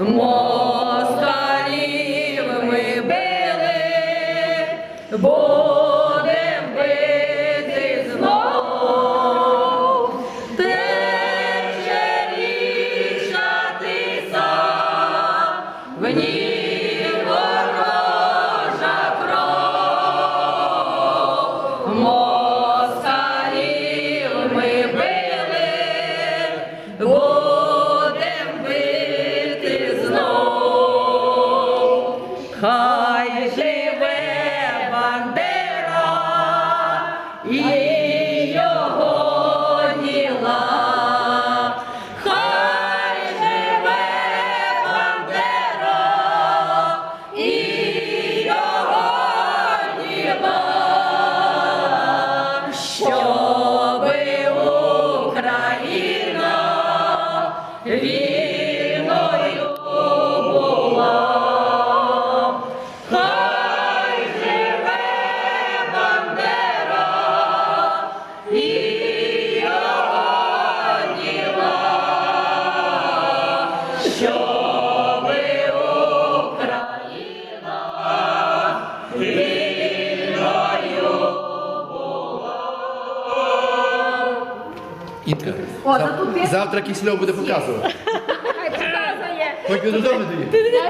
москалів ми били, будем бити знов. Тече річка тиса в ній. Хай живе Бандера і його діла. Хай живе Бандера і його діла. Щоби Україна щоби Україна вільною Інка, О, зав- тут завтра кисельов буде показувати. Хай показує. Хоч додому доїде.